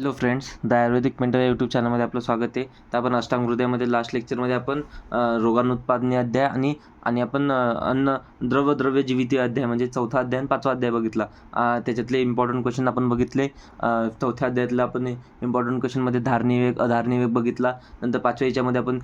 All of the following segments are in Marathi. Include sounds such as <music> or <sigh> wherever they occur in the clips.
Hello friends the Ayurvedic mental YouTube चॅनलमध्ये आपलं स्वागत आहे. तर आपण अष्टांग हृदयामध्ये लास्ट लेक्चरमध्ये आपण रोगानुत्पादने अध्याय आणि आणि आपण अन्न द्रवद्रव्य जीविती अध्याय म्हणजे चौथा अध्याय आणि पाचवा अध्याय बघितला. त्याच्यातले इम्पॉर्टंट क्वेश्चन आपण बघितले. चौथ्या अध्यायातलं आपण इम्पॉर्टंट क्वेश्चनमध्ये धारणीवेग अधारणीवेग बघितला. नंतर पाचव्या याच्यामध्ये आपण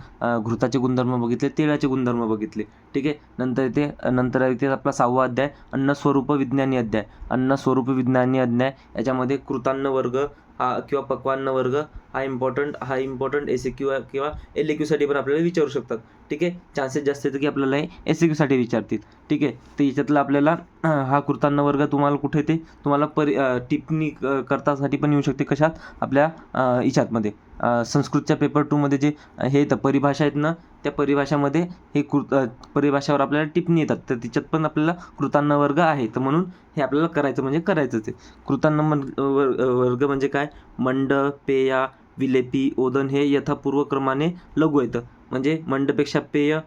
घृताचे गुणधर्म बघितले तेळाचे गुणधर्म बघितले. ठीक आहे? नंतर इथे नंतर इथे आपला सहावा अध्याय अन्न स्वरूप विज्ञानी अध्याय. अन्न स्वरूप विज्ञानी अध्याय याच्यामध्ये कृतान्न वर्ग हा किंवा पक्वान्न वर्ग हा इम्पॉर्टंट हा इम्पॉर्टंट एस क्यू किंवा एल ए क्यूसाठी पण आपल्याला विचारू शकतात. ठीक आहे? चान्सेस जास्त आहेत की आपल्याला हे एस सी क्यूसाठी विचारतील. ठीक आहे? तर याच्यातलं आपल्याला हा कृतान्न वर्ग तुम्हाला कुठे ते तुम्हाला परि टिप्पणी क- करतासाठी पण येऊ शकते. कशात? आपल्या अं, याच्यातमध्ये. संस्कृतच्या पेपर टूमध्ये जे हे येतं. परिभाषा आहेत ना त्या परिभाषामध्ये हे कृत परिभाषावर आपल्याला टिप्पणी येतात. तर तिच्यात पण आपल्याला कृतान्न वर्ग आहे. तर म्हणून हे आपल्याला करायचं म्हणजे करायचंच आहे. कृतान्न वर्ग म्हणजे काय? मंड पेया विलेपी ओदन हे यथापूर्व क्रमाने लघु येतं म्हणजे मंडपेक्षा पेय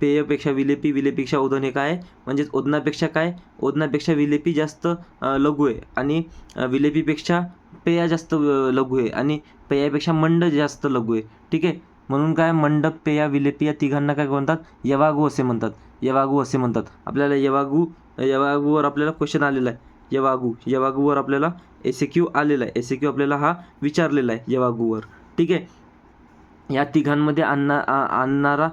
पेयपेक्षा विलेपी विलेपेक्षा ओदन हे काय आहे? म्हणजेच ओदनापेक्षा काय? ओदनापेक्षा विलेपी जास्त लघु आहे. आणि विलेपीपेक्षा पेया जास्त लघु आहे. आणि पेयापेक्षा मंड जास्त लघु आहे. ठीक आहे? म्हणून काय? मंडप पेया विलेपी या तिघांना काय म्हणतात? यवागू असे म्हणतात. यवागू असे म्हणतात. आपल्याला यवागू यवागूवर आपल्याला क्वेश्चन आलेला आहे. यवागू यवागूवर आपल्याला एस ए क्यू आलेला आहे. एस ए क्यू आपल्याला हा विचारलेला आहे यवागूवर ठीक आहे? या तिघांमध्ये आणणा आणणारा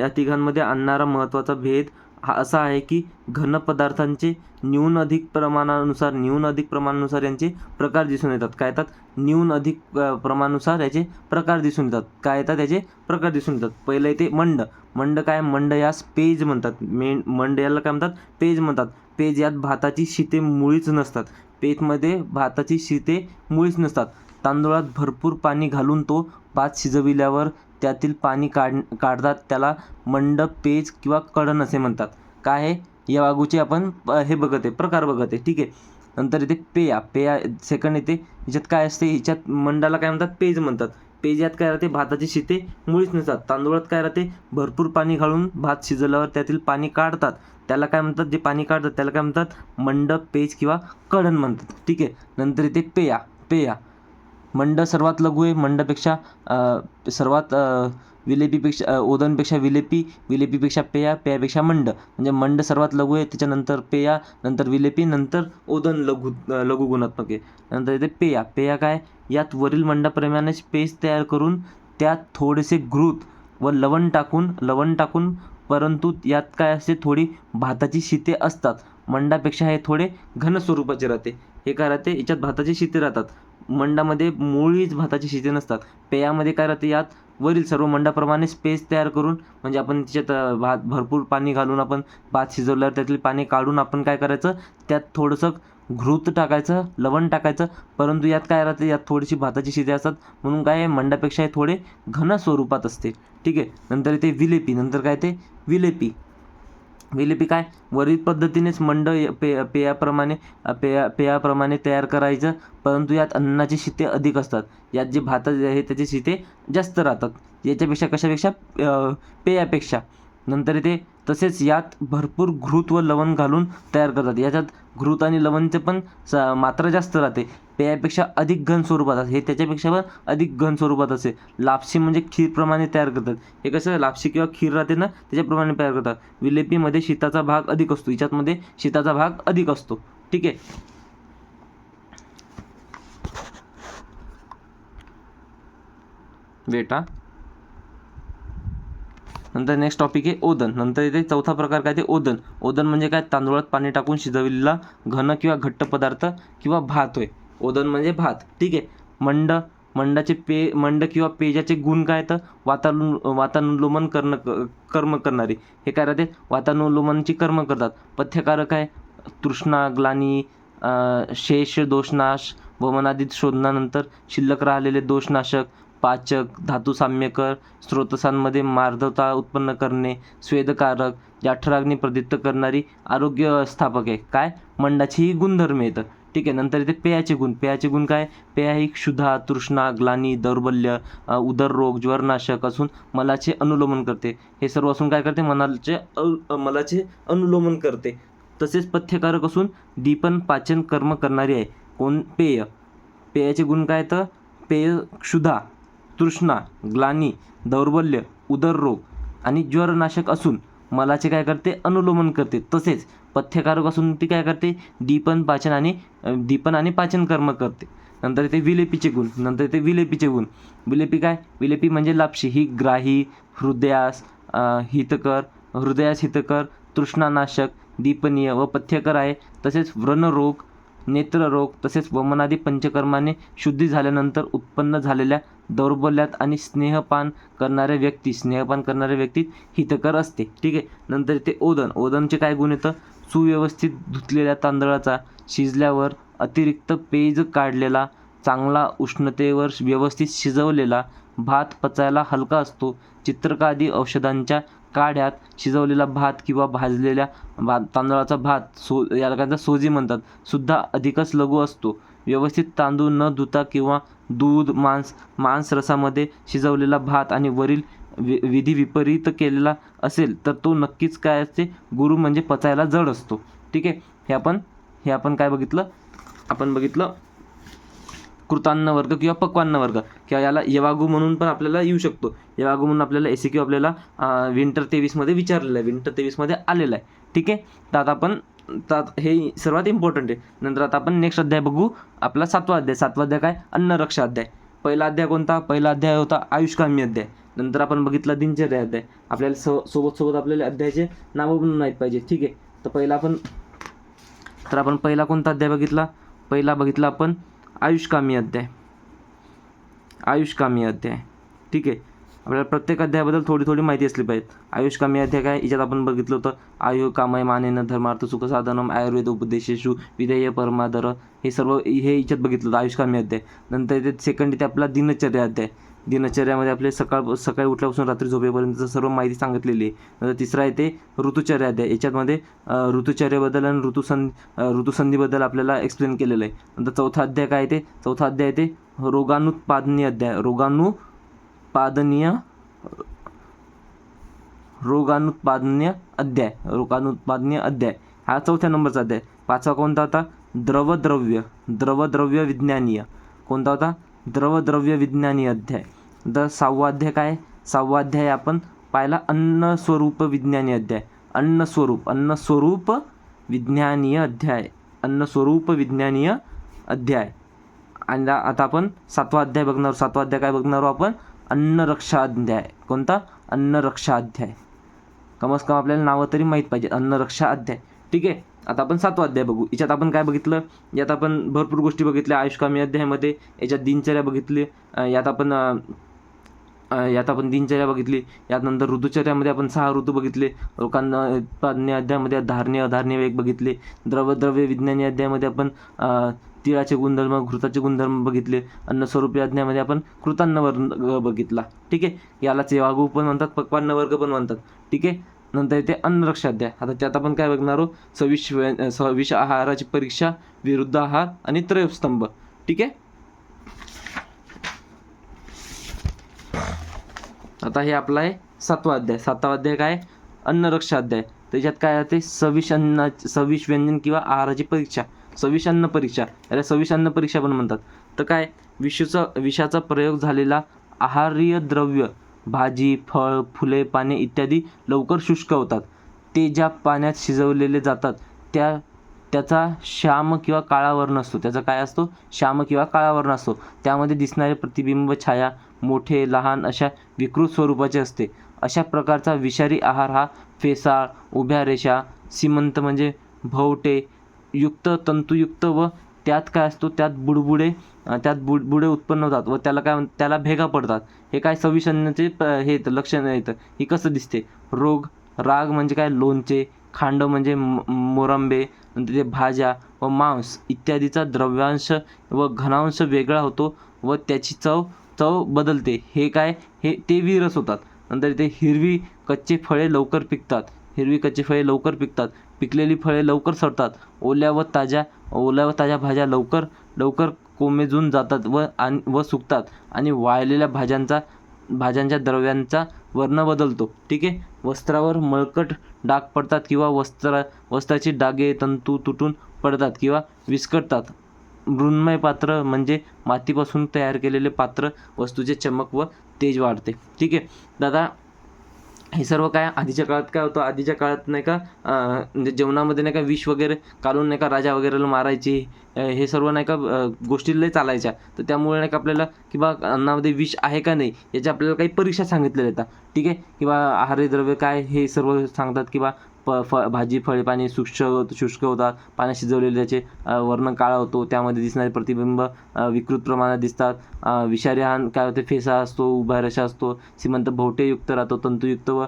या तिघांमध्ये आणणारा महत्त्वाचा भेद हा असा आहे की घन पदार्थांचे न्यून अधिक प्रमाणानुसार न्यून अधिक प्रमाणानुसार यांचे प्रकार दिसून येतात. काय येतात? न्यून अधिक प्रमाणानुसार याचे प्रकार दिसून येतात. काय येतात? याचे प्रकार दिसून येतात. पहिलं येते मंड. मंड काय? मंड यास पेज म्हणतात. मेन मंड याला काय म्हणतात? पेज म्हणतात. पेज यात भाताची शिते मुळीच नसतात. पेजमध्ये भाताची शिते मुळीच नसतात. तांदूळात भरपूर पाणी घालून तो भात शिजविल्यावर त्यातील पाणी काढ काढतात. त्याला मंडप पेज किंवा कडण असे म्हणतात. काय आहे? या वागूचे आपण हे बघत आहे प्रकार बघत आहे. ठीक आहे. नंतर येते पेया. पेया सेकंड येते. याच्यात काय असते? याच्यात मंडाला काय म्हणतात? पेज म्हणतात. पेजात काय राहते? भाताची शिते मुळीच नसतात. तांदूळात काय राहते? भरपूर पाणी घालून भात शिजवल्यावर त्यातील पाणी काढतात. त्याला काय म्हणतात? जे पाणी काढतात त्याला काय म्हणतात? मंडप पेज किंवा कडण म्हणतात. ठीक आहे? नंतर इथे पेया. पेया. मंड सर्वात लघु आहे. मंडपेक्षा सर्वात विलेपीपेक्षा ओदनपेक्षा विलेपी विलेपीपेक्षा पेया पेयापेक्षा मंड. म्हणजे मंड सर्वात लघु आहे. त्याच्यानंतर पेया नंतर विलेपी नंतर ओदन लघु लघुगुणात्मक लघु गुणात्मक आहे. नंतर इथे पेया. पेया काय? यात वरील मंडाप्रमाणेच पेस्ट तयार करून त्यात थोडेसे घृत व लवण टाकून लवण टाकून परंतु यात काय असते थोडी भाताची शिते असतात. मंडापेक्षा हे थोडे घन स्वरूपाचे राहते. हे काय राहते? याच्यात भाताची शिते राहतात. मंडामध्ये मुळीच भाताची शिते नसतात. पेयामध्ये काय राहते? यात वरील सर्व मंडाप्रमाणे स्पेस तयार करून म्हणजे आपण त्याच्यात भात भरपूर पाणी घालून आपण भात शिजवल्यावर त्यातील पाणी काढून आपण काय करायचं? त्यात थोडंसं घृत टाकायचं लवण टाकायचं परंतु यात काय राहते यात थोडीशी भाताची शिते असतात. म्हणून काय आहे, मंडापेक्षा हे थोडे घन स्वरूपात असते. ठीक आहे? नंतर येते विलेपी नंतर काय ते विलेपी. विलेपी काय? वरील पद्धतीनेच मंड पे पेयाप्रमाणे पेया पेयाप्रमाणे तयार करायचं. परंतु यात अन्नाची शिते अधिक असतात. यात जे भात आहे त्याचे शिते जास्त राहतात. याच्यापेक्षा कशापेक्षा? पेयापेक्षा. नंतर इथे तसेच यात भरपूर घृत व लवण घालून तयार करतात. याच्यात घृत आणि लवणचे पण स मात्रा जास्त राहते. पेयापेक्षा अधिक घन स्वरूपात असते. हे त्याच्यापेक्षा पण अधिक घन स्वरूपात असे लापशी म्हणजे खीरप्रमाणे तयार करतात. हे कसं लापशी किंवा खीर राहते ना त्याच्याप्रमाणे तयार करतात. विलेपीमध्ये शीताचा भाग अधिक असतो. याच्यातमध्ये शीताचा भाग अधिक असतो. ठीक आहे? बेटा नंतर नेक्स्ट टॉपिक आहे ओदन. नंतर इथे चौथा प्रकार काय ते ओदन. ओदन म्हणजे काय? तांदूळात पाणी टाकून शिजविलेला घन किंवा घट्ट पदार्थ किंवा भात होय. ओदन म्हणजे भात. ठीक आहे? मंड मंडाचे पे मंड किंवा पेजाचे गुण काय तर वातानु वातानुलोमन करणं क- कर्म करणारे. हे काय राहते? वातानुलोमनची कर्म करतात. पथ्यकारक आहे. तृष्णा ग्लानी शेष दोषनाश वमनादित शोधनानंतर शिल्लक राहिलेले दोषनाशक पाचक धातू साम्यकर स्रोतसांमध्ये मार्दवता उत्पन्न करणे स्वेदकारक जठराग्नी प्रदीप्त करणारी आरोग्य स्थापक आहे. काय? मंडाची ही गुणधर्म येतं ठीक आहे नंतर इथे पेयाचे गुण. पेयाचे गुण काय? पेया ही क्षुधा तृष्णा ग्लानी दौर्बल्य उदररोग ज्वरनाशक असून मलाचे अनुलोमन करते. हे सर्व असून काय करते? मनाचे मलाचे अनुलोमन करते. तसेच पथ्यकारक असून दीपन पाचन कर्म करणारी आहे. कोण? पेय. पेयाचे गुण काय तर? पेय क्षुधा. तृष्णा ग्लानी दौर्बल्य उदररोग आणि ज्वरनाशक असून मलाचे काय करते? अनुलोमन करते. तसेच पथ्यकारक असून ती काय करते? दीपन पाचन आणि दीपन आणि पाचन कर्म करते. नंतर येते विलेपीचे गुण. नंतर येते विलेपीचे गुण. विलेपी काय? विलेपी म्हणजे लापशी. ही ग्राही हृदयास हितकर हृदयास हितकर तृष्णानाशक दीपनीय व पथ्यकर आहे. तसेच व्रणरोग नेत्ररोग तसेच वमनादी पंचकर्माने शुद्धी झाल्यानंतर उत्पन्न झालेल्या दौर्बल्यात आणि स्नेहपान करणाऱ्या व्यक्ती स्नेहपान करणाऱ्या व्यक्तीत हितकर असते. ठीक आहे? नंतर ते ओदन. ओदनचे काय गुण येतं? सुव्यवस्थित धुतलेल्या तांदळाचा शिजल्यावर अतिरिक्त पेज काढलेला चांगला उष्णतेवर व्यवस्थित शिजवलेला भात पचायला हलका असतो. चित्रकादी औषधांच्या काढ्यात शिजवलेला भात किंवा भाजलेल्या भात तांदळाचा भात सो याला काय सोजी म्हणतात. सुद्धा अधिकच लघु असतो. व्यवस्थित तांदूळ न धुता किंवा दूध मांस मांस रसामध्ये शिजवलेला भात आणि वरील वि विधी विपरीत केलेला असेल तर तो नक्कीच काय असते? गुरु म्हणजे पचायला जड असतो. ठीक आहे? हे आपण हे आपण काय बघितलं? आपण बघितलं कृतान्न वर्ग किंवा पक्वान्न वर्ग. किंवा याला यवागू म्हणून पण आपल्याला येऊ शकतो. यवागू म्हणून आपल्याला एस क्यू आपल्याला विंटर तेवीसमध्ये विचारलेलं आहे. विंटर तेवीसमध्ये आलेलं आहे. ठीक आहे? तर आता आपण तर हे सर्वात इम्पॉर्टंट आहे. नंतर आता आपण नेक्स्ट अध्याय बघू. आपला सातवा अध्याय. सातवा अध्याय काय? अन्नरक्षा अध्याय. पहिला अध्याय कोणता? पहिला अध्याय होता आयुष्कामी अध्याय. नंतर आपण बघितला दिनचर्या अध्याय. आपल्याला सो सोबत सोबत आपल्याला अध्यायाचे नावं पण नाहीत पाहिजे. ठीक आहे? तर पहिला आपण तर आपण पहिला कोणता अध्याय बघितला? पहिला बघितला आपण आयुषकामी अध्याय आयुषकामी अध्याय ठीक आहे. आपल्याला प्रत्येक अध्यायाबद्दल थोडी थोडी माहिती असली पाहिजे. आयुष्कामी अध्याय काय? याच्यात आपण बघितलं होतं आयु कामय मानेन धर्मार्थ सुख साधनम आयुर्वेद उपदेशेषु विधेय परमादर हे सर्व हे याच्यात बघितलं होतं आयुषकामी अध्याय नंतर ते सेकंड येते आपला दिनचर्या अध्याय दिनचर्यामध्ये आपले सकाळ सकाळी उठल्यापासून रात्री झोपेपर्यंत सर्व माहिती सांगितलेली आहे. नंतर तिसरा येते ऋतुचर्या अध्याय याच्यामध्ये ऋतुचर्याबद्दल आणि ऋतुसं ऋतुसंधीबद्दल आपल्याला एक्सप्लेन केलेलं आहे. नंतर चौथा अध्याय काय येते चौथा अध्याय येते रोगानुत्पादनीय अध्याय. रोगानुपादनीय रोगानुत्पादनीय अध्याय. रोगानुत्पादनीय अध्याय. हा चौथ्या नंबरचा अध्याय. पाचवा कोणता होता? द्रवद्रव्य. द्रवद्रव्य विज्ञानीय. कोणता होता? द्रवद्रव्य विज्ञानी अध्याय. द सहावा अध्याय काय? सहावा अध्याय आपण पाहिला अन्न स्वरूप विज्ञानी अध्याय. अन्न स्वरूप अन्न स्वरूप विज्ञानीय अध्याय. अन्न स्वरूप विज्ञानीय अध्याय. आणि आता आपण सातवा अध्याय बघणार. सातवा अध्याय काय बघणार आहोत आपण? अन्नरक्षा अध्याय. कोणता? अन्नरक्षा अध्याय. कमस कम आपल्याला नावं तरी माहीत पाहिजे अन्नरक्षा अध्याय. ठीक आहे? आता आपण सातवा अध्याय बघू. याच्यात आपण काय बघितलं? यात आपण भरपूर गोष्टी बघितल्या. आयुष्कामी अध्यायामध्ये याच्यात दिनचर्या बघितली. यात आपण यात आपण दिनचर्या बघितली. यात नंतर ऋतुचर्यामध्ये आपण सहा ऋतू बघितले. लोकांना उत्पादने अध्यायामध्ये धारणे अधारणे वेग बघितले. द्रवद्रव्य विज्ञानी अध्यायामध्ये आपण तिळाचे गुणधर्म घृताचे गुणधर्म बघितले. अन्न स्वरूपी अध्यायामध्ये आपण कृतान्न वर्ग बघितला. ठीक आहे? याला वागू पण म्हणतात पक्वान्न वर्ग पण म्हणतात. ठीक आहे? नंतर येते अन्नरक्षा अध्याय. आता त्यात आपण काय बघणार आहोत? सविश सविष आहाराची परीक्षा विरुद्ध आहार आणि त्रयस्तंभ. ठीक आहे? आता हे आपला आहे सातवा अध्याय. सातवा अध्याय काय? अन्नरक्षा अध्याय. त्याच्यात काय आहे सविष अन्न सविष व्यंजन किंवा आहाराची परीक्षा. सविष अन्न परीक्षा. याला सविष अन्न परीक्षा पण म्हणतात. तर काय? विषूचा विषाचा प्रयोग झालेला आहार्य द्रव्य भाजी फळ फुले पाने इत्यादी लवकर शुष्क होतात. ते ज्या पाण्यात शिजवलेले जातात त्या त्याचा श्याम किंवा काळा वर्ण असतो त्याचा काय असतो? श्याम किंवा काळा वर्ण असतो त्यामध्ये दिसणारे प्रतिबिंब छाया मोठे लहान अशा विकृत स्वरूपाचे असते. अशा प्रकारचा विषारी आहार हा फेसाळ उभ्या रेषा सीमंत म्हणजे भवटे युक्त तंतुयुक्त व त्यात काय असतो त्यात बुडबुडे त्यात बुडबुडे उत्पन्न होतात व त्याला काय म्हण त्याला भेगा पडतात. हे काय सविषण्याचे हे येतं लक्षण येतं. हे कसं दिसते? रोग राग म्हणजे काय? लोणचे खांड म्हणजे म- मोरंबे नंतर ते भाज्या व मांस इत्यादीचा द्रव्यांश व घनांश वेगळा होतो व त्याची चव चव बदलते. हे काय? हे ते विरस होतात. नंतर ते हिरवी कच्चे फळे लवकर पिकतात. हिरवी कच्ची फळे लवकर पिकतात. पिकलेली फळे लवकर सडतात. ओल्या व ताज्या ओल्या व ताज्या भाज्या लवकर लवकर कोमेजून जातात व आणि व सुकतात आणि वाळलेल्या भाज्यांचा भाज्यांच्या द्रव्यांचा वर्ण बदलतो. ठीक आहे? वस्त्रावर मळकट डाग पडतात किंवा वस्त्र वस्त्राचे डागे तंतू तुटून पडतात किंवा विस्कटतात मृण्मय पात्र म्हणजे मातीपासून तयार केलेले पात्र वस्तूचे चमक व तेज वाढते. ठीक आहे? दादा हे सर्व काय आधीच्या काळात काय होतं? आधीच्या काळात नाही का म्हणजे जेवणामध्ये नाही का विष वगैरे काढून नाही का राजा वगैरेला मारायची हे सर्व नाही का गोष्टी लय चालायच्या. तर त्यामुळे नाही का आपल्याला की बा अन्नामध्ये विष आहे का नाही याच्या आपल्याला काही परीक्षा सांगितल्या जातात ठीक आहे? किंवा आहारी द्रव्य काय हे सर्व सांगतात किंवा प फ भाजी फळे पाणी शुष्क शुष्क होतात पाण्यात शिजवलेले त्याचे वर्ण काळा होतो त्यामध्ये दिसणारे प्रतिबिंब विकृत प्रमाणात दिसतात. विषारी हान काय होते? फेसा असतो उभा रशा असतो श्रीमंत भोवटेयुक्त राहतो तंतुयुक्त व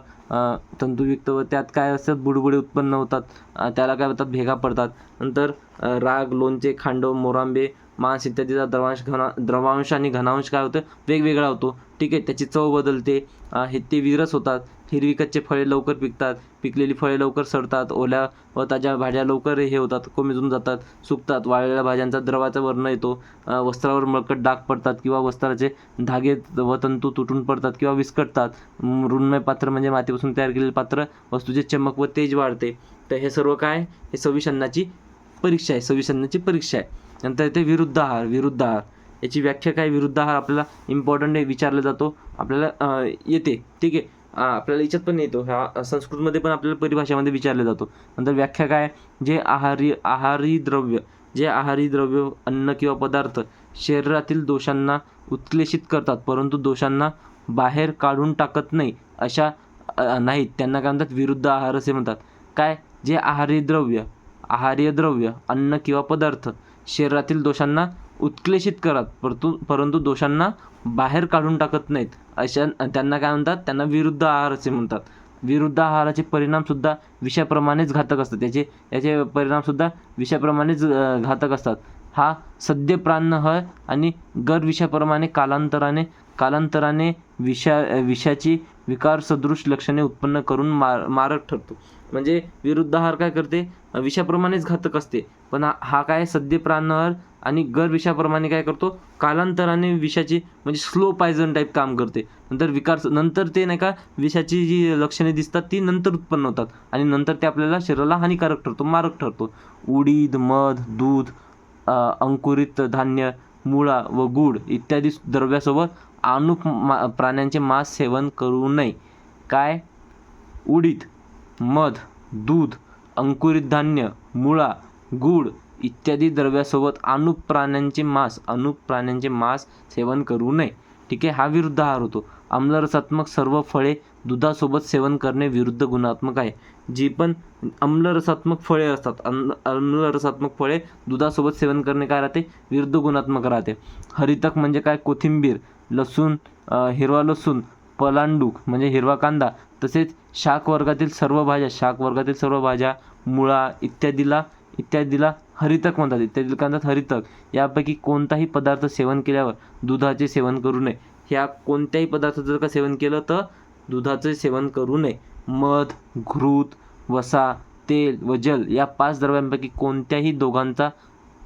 तंतुयुक्त व त्यात काय असतात? बुडबुडे उत्पन्न होतात. त्याला काय होतात भेगा पडतात. नंतर राग लोणचे खांडव मोरांबे मांस इत्यादीचा द्रवांश घना द्रवांश आणि घनांश काय होतं? वेगवेगळा होतो. ठीक आहे त्याची चव बदलते. हे ते विरस होतात. हिरवी कच्चे फळे लवकर पिकतात. पिकलेली फळे लवकर सडतात. ओल्या व ताज्या भाज्या लवकर हे होतात कोमेजून जातात सुकतात. वाळलेल्या भाज्यांचा द्रवाचा वर्ण येतो. वस्त्रावर मळकट डाग पडतात किंवा वस्त्राचे धागे व तंतू तुटून पडतात किंवा विस्कटतात. मृण्मय पात्र म्हणजे मातीपासून तयार केलेले पात्र वस्तूचे चमक व तेज वाढते. तर हे सर्व काय? हे सव्वीस अन्नाची परीक्षा आहे. सव्वीस अन्नाची परीक्षा आहे. नंतर येते विरुद्ध आहार. विरुद्ध आहार. याची व्याख्या काय? विरुद्ध आहार आपल्याला इम्पॉर्टंट विचारला जातो. आपल्याला येते. ठीक आहे? आपल्याला याच्यात पण येतो. ह्या संस्कृतमध्ये पण आपल्याला परिभाषामध्ये विचारला जातो. नंतर व्याख्या काय? जे आहारी आहारी द्रव्य जे आहारी द्रव्य अन्न किंवा पदार्थ शरीरातील दोषांना उत्क्लेशित करतात परंतु दोषांना बाहेर काढून टाकत नाही अशा नाहीत. त्यांना काय म्हणतात? विरुद्ध आहार असे म्हणतात. काय? जे आहारी द्रव्य आहार्य द्रव्य अन्न किंवा पदार्थ शरीरातील दोषांना उत्क्लेशित करत परंतु परंतु दोषांना बाहेर काढून टाकत नाहीत. अशा त्यांना काय म्हणतात? त्यांना विरुद्ध आहार असे म्हणतात. विरुद्ध आहाराचे परिणामसुद्धा विषाप्रमाणेच घातक असतात. त्याचे याचे परिणामसुद्धा विषाप्रमाणेच घातक असतात. हा सद्य प्राण हय आणि गर विषाप्रमाणे कालांतराने कालांतराने विषा विषाची विकार सदृश लक्षणे उत्पन्न करून मार मारक ठरतो. म्हणजे विरुद्ध आहार काय करते? विषाप्रमाणेच घातक असते. पण हा काय? सद्य प्राणहार आणि गर विषाप्रमाणे काय करतो? कालांतराने विषाची म्हणजे स्लो पायझन टाईप काम करते. नंतर विकार नंतर ते नाही का विषाची जी लक्षणे दिसतात ती नंतर उत्पन्न होतात. आणि नंतर ते आपल्याला शरीराला हानिकारक ठरतो मारक ठरतो. उडीद मध दूध अंकुरित धान्य मुळा व गूळ इत्यादी द्रव्यासोबत अनुप मा प्राण्यांचे मांस सेवन करू नये. काय? उडीद मध दूध अंकुरित धान्य मुळा गूळ इत्यादी द्रव्यासोबत अनुप प्राण्यांचे मांस अनुप प्राण्यांचे मांस सेवन करू नये. ठीक आहे हा विरुद्ध आहार होतो. आम्लरसात्मक सर्व फळे दुधासोबत सेवन करणे विरुद्ध गुणात्मक आहे. जी पण आम्लरसात्मक फळे असतात अम्ल आम्लरसात्मक फळे दुधासोबत सेवन करणे काय राहते? विरुद्ध गुणात्मक राहते. हरितक म्हणजे काय? कोथिंबीर लसूण हिरवा लसूण पलांडूक म्हणजे हिरवा कांदा. तसेच शाक वर्गातील सर्व भाज्या शाक वर्गातील सर्व भाज्या मुळा इत्यादीला इत्यादीला हरितक म्हणतात. इत्यादी कांदात हरितक. यापैकी कोणताही पदार्थ सेवन केल्यावर दुधाचे सेवन करू नये. ह्या कोणत्याही पदार्थाचं जर का सेवन केलं तर दुधाचे सेवन करू नये. मध घृत वसा तेल व जल या पाच द्रव्यांपैकी कोणत्याही दोघांचा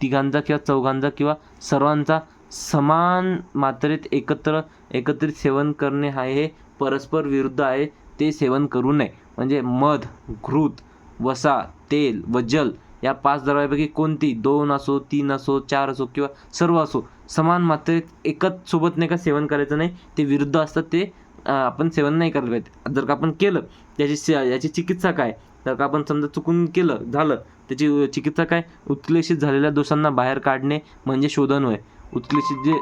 तिघांचा किंवा चौघांचा किंवा सर्वांचा समान मात्रेत एकत्र एकत्रित सेवन करणे हा हे परस्पर विरुद्ध आहे ते सेवन करू नये. म्हणजे मध घृत वसा तेल व जल या पाच द्रव्यापैकी कोणती? दोन असो तीन असो चार असो किंवा सर्व असो समान मात्रेत एकच सोबत नाही का सेवन करायचं नाही? ते विरुद्ध असतात ते आपण सेवन नाही करायला पाहिजे जर का आपण केलं त्याची याची चिकित्सा काय? तर का आपण समजा चुकून केलं झालं त्याची चिकित्सा काय? उत्क्लेशित झालेल्या दोषांना बाहेर काढणे म्हणजे शोधन होय. उत्क्लेशित जे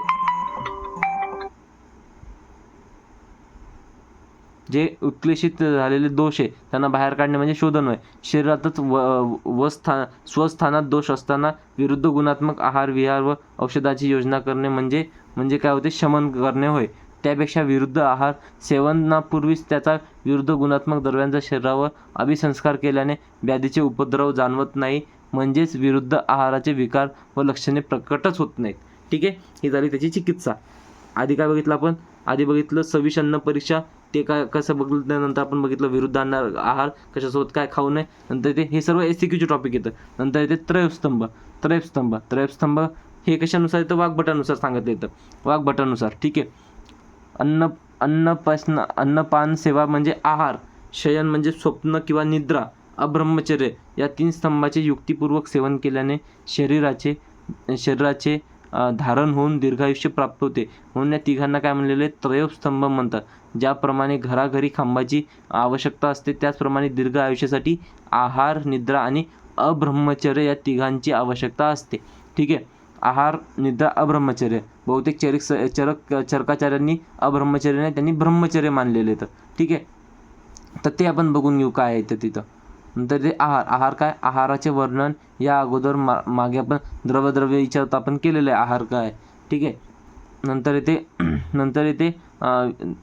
जे उत्क्लेशित झालेले दोष आहे त्यांना बाहेर काढणे म्हणजे शोधन होय. शरीरातच व व स्वस्थानात दोष असताना विरुद्ध गुणात्मक आहार विहार व औषधाची योजना करणे म्हणजे म्हणजे काय होते? शमन करणे होय. त्यापेक्षा विरुद्ध आहार सेवनापूर्वीच त्याचा विरुद्ध गुणात्मक द्रव्यांचा शरीरावर अभिसंस्कार केल्याने व्याधीचे उपद्रव जाणवत नाही. म्हणजेच विरुद्ध आहाराचे विकार व लक्षणे प्रकटच होत नाहीत. ठीक आहे? ही झाली त्याची चिकित्सा. आधी काय बघितलं आपण? आधी बघितलं सव्वीस अन्न परीक्षा. ते काय कसं बघितलं? नंतर आपण बघितलं विरुद्ध अन्न आहार कशासोबत काय खाऊ नये? नंतर ते हे सर्व एस क्यूचे टॉपिक येतं. नंतर येते त्रयस्तंभ. त्रयस्तंभ. त्रयस्तंभ हे कशानुसार येतं? वाघभटानुसार सांगितलं येतं वाघभटानुसार ठीक आहे? अन्न अन्नपासन अन्नपान सेवा म्हणजे आहार शयन म्हणजे स्वप्न किंवा निद्रा अब्रह्मचर्य या तीन स्तंभाचे युक्तिपूर्वक सेवन केल्याने शरीराचे शरीराचे धारण होऊन दीर्घायुष्य प्राप्त होते. म्हणून या तिघांना काय म्हणलेले? त्रयोस्तंभ म्हणतात. ज्याप्रमाणे घराघरी खांबाची आवश्यकता असते त्याचप्रमाणे दीर्घ आयुष्यासाठी आहार निद्रा आणि अब्रह्मचर्य या तिघांची आवश्यकता असते. ठीक आहे? आहार निद्रा अब्रह्मचर्य. बहुतेक चरिक स चरक चरकाचार्यांनी अब्रह्मचर्य नाही त्यांनी ब्रह्मचर्य मानलेले तर. ठीक आहे? तर ते आपण बघून घेऊ काय आहे ते तिथं. नंतर ते आहार. आहार काय? आहाराचे वर्णन या अगोदर मा मागे आपण द्रवद्रव्य याच्यात आपण केलेलं आहे. आहार काय? ठीक आहे? नंतर येते <clears throat> नंतर येते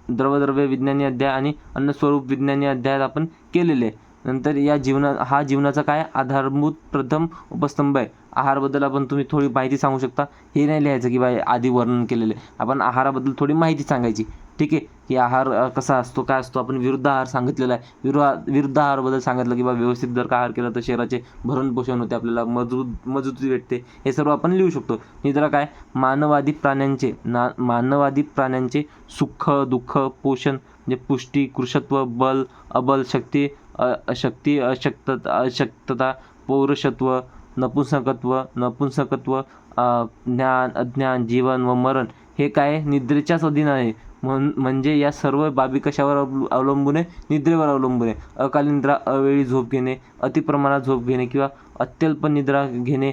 द्रवद्रव्य विज्ञानी अध्याय आणि अन्नस्वरूप विज्ञानी अध्यायात आपण केलेले आहे. नंतर या जीवना हा जीवनाचा काय? आधारभूत प्रथम उपस्तंभ आहे. आहारबद्दल आपण तुम्ही थोडी माहिती सांगू शकता. हे नाही लिहायचं की बाय आधी वर्णन केलेलं आहे. आपण आहाराबद्दल थोडी माहिती सांगायची. ठीक आहे? की आहार कसा असतो काय असतो? आपण विरुद्ध आहार सांगितलेला आहे. विरुद्ध विरुद्ध आहारबद्दल सांगितलं की बा व्यवस्थित जर का आहार केला तर शरीराचे भरण पोषण होते आपल्याला मजबूत मजबूती भेटते. हे सर्व आपण लिहू शकतो. निद्रा काय? मानवादी प्राण्यांचे ना मानवादी प्राण्यांचे सुख दुःख पोषण म्हणजे पुष्टी कृषत्व बल अबल शक्ती अशक्ती अशक्तता अशक्तता पौरुषत्व नपुंसकत्व नपुंसकत्व ज्ञान अज्ञान जीवन व मरण हे काय निद्रेच्याच अधीन आहे म्हण म्हणजे या सर्व बाबी कशावर अवलंबून आहे? निद्रेवर अवलंबून आहे. अकाली निद्रा अवेळी झोप घेणे अतिप्रमाणात झोप घेणे किंवा अत्यल्प निद्रा घेणे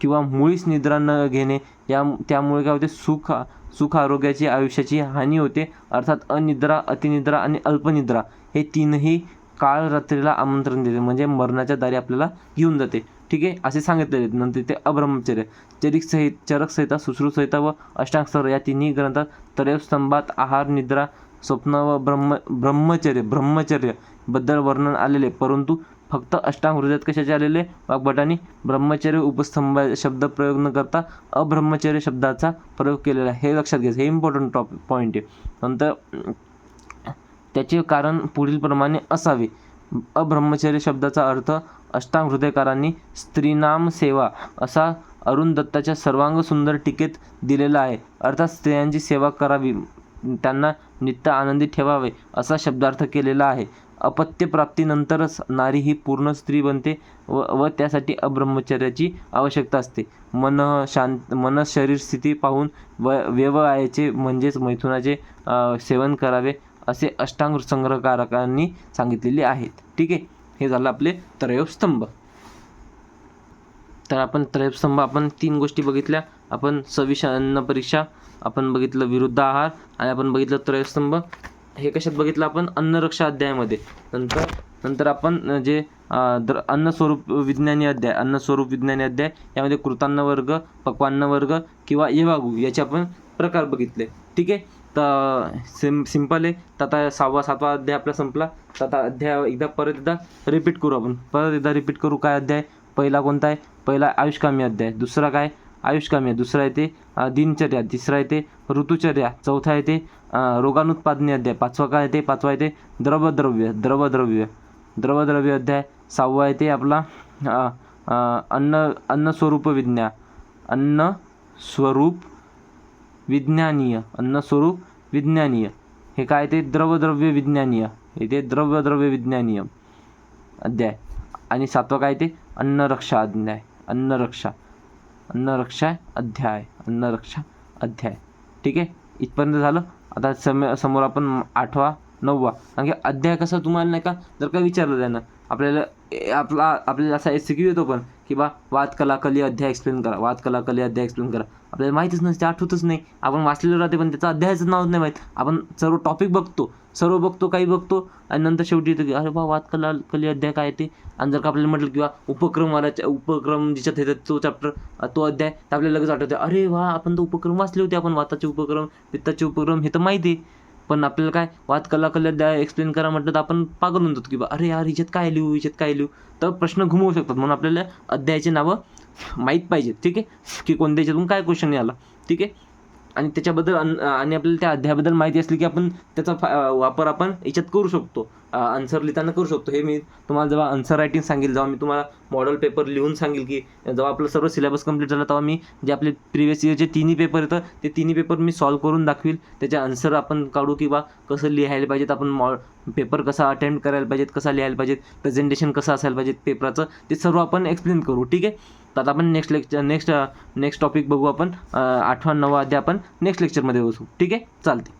किंवा मुळीच निद्रा न घेणे या त्यामुळे काय होते? सुख सुख आरोग्याची आयुष्याची हानी होते. अर्थात अनिद्रा अतिनिद्रा आणि अल्पनिद्रा हे तीनही काळ रात्रीला आमंत्रण देते. म्हणजे मरणाच्या दारी आपल्याला घेऊन जाते. ठीक आहे असे सांगितलेले आहेत. नंतर ते अब्रह्मचर्य चरिक सहित चरक संहिता सुश्रुत व अष्टांग स्तर या तिन्ही ग्रंथात त्रयस्तंभात आहार निद्रा स्वप्न व ब्रह्म ब्रह्मचर्य ब्रह्मचर्यबद्दल वर्णन आलेले परंतु फक्त अष्टांग हृदयात कशाचे आलेले वाग्भटाने ब्रह्मचर्य उपस्तंभ शब्द प्रयोग न करता अब्रह्मचर्य शब्दाचा प्रयोग केलेला आहे. हे लक्षात घ्यायचं हे इम्पॉर्टंट टॉपिक पॉईंट आहे. नंतर त्याचे कारण पुढीलप्रमाणे असावे. अब्रह्मचर्य शब्दाचा अर्थ अष्टांग हृदयकारांनी स्त्रीनाम सेवा असा अरुण दत्ताच्या सर्वांग सुंदर टीकेत दिलेला आहे. अर्थात स्त्रियांची सेवा करावी त्यांना नित्य आनंदी ठेवावे असा शब्दार्थ केलेला आहे. अपत्यप्राप्तीनंतरच नारी ही पूर्ण स्त्री बनते व व त्यासाठी अब्रह्मचर्याची आवश्यकता असते. मन शांत मन शरीर स्थिती पाहून व व्यवयाचे म्हणजेच मैथुनाचे सेवन करावे असे अष्टांग संग्रहकारकांनी सांगितलेले आहेत. ठीक आहे. हे झालं आपले त्रयोस्तंभ तर आपण त्रयस्तंभ आपण तीन गोष्टी बघितल्या. आपण सविष अन्न परीक्षा आपण बघितलं विरुद्ध आहार आणि आपण बघितलं त्रयस्तंभ हे कशात बघितलं आपण? अन्नरक्षा अध्यायामध्ये. नंतर नंतर आपण जे द्र द्र अन्नस्वरूप विज्ञानी अध्याय अन्नस्वरूप विज्ञानी अध्याय यामध्ये कृतान्न वर्ग पक्वान्न वर्ग किंवा येवागू याचे आपण प्रकार बघितले. ठीक आहे? तर सिम सिंपल आहे. तर आता सहावा सातवा अध्याय आपला संपला. तर आता अध्याय एकदा परत एकदा रिपीट करू आपण. परत एकदा रिपीट करू काय अध्याय? पहिला कोणता आहे? पहिला आयुष्कामी अध्याय. दुसरा काय? आयुष्कामी आहे दुसरा येते दिनचर्या. तिसरा येते ऋतुचर्या. चौथा येते रोगानुत्पादने अध्याय. पाचवा काय येते? पाचवा येते द्रवद्रव्य. द्रवद्रव्य. द्रवद्रव्य अध्याय. सहावा येते आपला अन्न अन्न अन्नस्वरूप विज्ञान अन्न स्वरूप विज्ञानीय अन्नस्वरूप विज्ञानीय. हे काय ते? द्रवद्रव्य विज्ञानीय. हे ते द्रवद्रव्य विज्ञानीय. अध्याय. आणि सातवं काय ते? अन्नरक्षा अध्याय. अन्नरक्षा. अन्नरक्षा अध्याय. अन्नरक्षा अध्याय. ठीक आहे? इथपर्यंत झालं. आता सम समोर आपण आठवा नववा. कारण की अध्याय कसा तुम्हाला नाही का? जर का विचारलं त्यानं आपल्याला ए- आपला आपल्याला असा एस येतो पण की बा वाद कला कली अध्याय एक्सप्लेन करा वाद कला कली अध्याय एक्सप्लेन करा. आपल्याला माहितीच नसते आठवतच नाही. आपण वाचलेलं राहते पण त्याचा अध्यायाचं नाव नाही माहीत. आपण सर्व टॉपिक बघतो सर्व बघतो काही बघतो आणि नंतर शेवटी येतो की अरे बा वाद कला कली अध्याय काय ते? आणि जर का आपल्याला म्हटलं किंवा उपक्रमवाल्याच्या उपक्रम ज्याच्यात येतात तो चॅप्टर तो अध्याय तर आपल्याला लगेच आठवते अरे वा आपण तो उपक्रम वाचले होते आपण वाताचे उपक्रम पित्ताचे उपक्रम हे तर माहिती आहे. पण आपल्याला काय वाद कला कला अध्याय एक्सप्लेन करा म्हटलं तर आपण पागल होऊन जातो की बा अरे यार हिच्यात काय लिहू हिच्यात काय लिहू? तर प्रश्न घुमवू शकतात. म्हणून आपल्याला अध्यायाचे नावं माहीत पाहिजेत. ठीक आहे? की कोणत्या याच्यातून काय क्वेश्चन आला ठीक आहे? आणि त्याच्याबद्दल अन- आणि आपल्याला त्या अध्यायाबद्दल माहिती असली की आपण त्याचा फा वापर आपण याच्यात करू शकतो. आन्सर लिहिताना करू शकतो. हे मी तुम्हाला जेव्हा आन्सर रायटिंग सांगेल जेव्हा मी तुम्हाला मॉडेल पेपर लिहून सांगेल की जेव्हा आपलं सर्व सिलेबस कंप्लीट झालं तेव्हा मी जे आपले प्रिवियस इयरचे तिन्ही पेपर येतं ते तिन्ही पेपर मी सॉल्व करून दाखवील. त्याचे आन्सर आपण काढू किंवा कसं लिहायला पाहिजेत आपण मॉ पेपर कसा अटेम्प्ट करायला पाहिजेत कसा लिहायला पाहिजेत प्रेझेंटेशन कसं असायला पाहिजेत पेपराचं ते सर्व आपण एक्सप्लेन करू. ठीक आहे? तर आता आपण next lecture next next topic बघू आपण. आठवा नववा अध्याय आपण नेक्स्ट लेक्चरमध्ये बसू ठीक आहे? चालते